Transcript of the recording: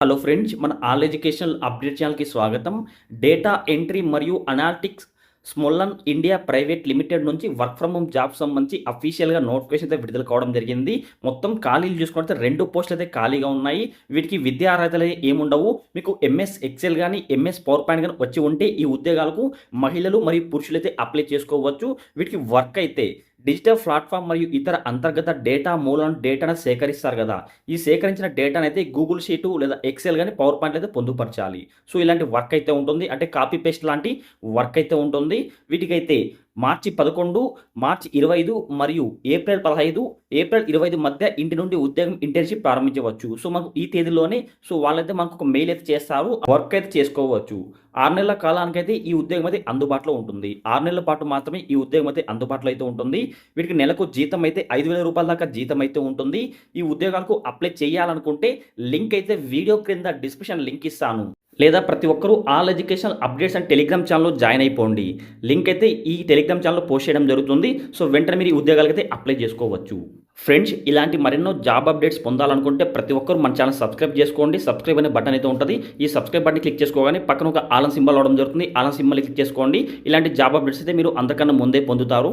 Hello friends మన all educational update ఛానల్కి స్వాగతం. డేటా ఎంట్రీ మరియు analytics Smollan India private limited నుంచి వర్క్ ఫ్రమ్ హోమ్ జాబ్ సంబంధించి అఫీషియల్గా నోటిఫికేషన్ అయితే విడుదల కావడం జరిగింది. మొత్తం ఖాళీలు చూసుకుంటే రెండు పోస్టులు అయితే ఖాళీగా ఉన్నాయి. వీటికి విద్యా అర్హతలు అయితే ఏముండవు. మీకు ఎంఎస్ ఎక్సెల్ కానీ ఎంఎస్ పవర్ పాయింట్ కానీ వచ్చి ఉంటే ఈ ఉద్యోగాలకు మహిళలు మరియు పురుషులు అయితే అప్లై చేసుకోవచ్చు. వీటికి వర్క్ అయితే డిజిటల్ ప్లాట్ఫామ్ మరియు ఇతర అంతర్గత డేటా మూలం డేటాను సేకరిస్తారు కదా. ఈ సేకరించిన డేటాను అయితే గూగుల్ షీటు లేదా ఎక్సెల్ కానీ పవర్ పాయింట్ అయితే పొందుపరచాలి. సో ఇలాంటి వర్క్ అయితే ఉంటుంది. అంటే కాపీ పేస్ట్ లాంటి వర్క్ అయితే ఉంటుంది. వీటికైతే మార్చి పదకొండు మార్చి ఇరవై ఐదు మరియు ఏప్రిల్ పదహైదు ఏప్రిల్ ఇరవై ఐదు మధ్య ఇంటి నుండి ఉద్యోగం ఇంటర్న్షిప్ ప్రారంభించవచ్చు. సో మనకు ఈ తేదీలోనే సో వాళ్ళైతే మనకు ఒక మెయిల్ అయితే చేస్తారు వర్క్ అయితే చేసుకోవచ్చు. ఆరు నెలల కాలానికైతే ఈ ఉద్యోగం అయితే అందుబాటులో ఉంటుంది. ఆరు నెలల పాటు మాత్రమే ఈ ఉద్యోగం అయితే అందుబాటులో అయితే ఉంటుంది. వీటికి నెలకు జీతం అయితే ఐదు వేల రూపాయల దాకా జీతం అయితే ఉంటుంది. ఈ ఉద్యోగాలకు అప్లై చేయాలనుకుంటే లింక్ అయితే వీడియో క్రింద డిస్క్రిప్షన్ లింక్ ఇస్తాను. లేదా ప్రతి ఒక్కరూ all education updates and Telegram ఛానల్లో జాయిన్ అయిపోండి. లింక్ అయితే ఈ టెలిగ్రామ్ ఛానల్లో పోస్ట్ చేయడం జరుగుతుంది. సో వెంటనే మీరు ఈ ఉద్యోగాలకైతే అప్లై చేసుకోవచ్చు. ఫ్రెండ్స్ ఇలాంటి మరెన్నో జాబ్ అప్డేట్స్ పొందాలనుకుంటే ప్రతి ఒక్కరు మన ఛానల్ సబ్స్క్రైబ్ చేసుకోండి. సబ్స్క్రైబ్ అనే బటన్ అయితే ఉంటుంది. ఈ సబ్స్క్రైబ్ బటన్ క్లిక్ చేసుకోగానే పక్కన ఒక ఆలం సింబల్ అవడం జరుగుతుంది. ఆలం సింబల్ క్లిక్ చేసుకోండి. ఇలాంటి జాబ్ అప్డేట్స్ అయితే మీరు అందరికన్నా ముందే పొందుతారు.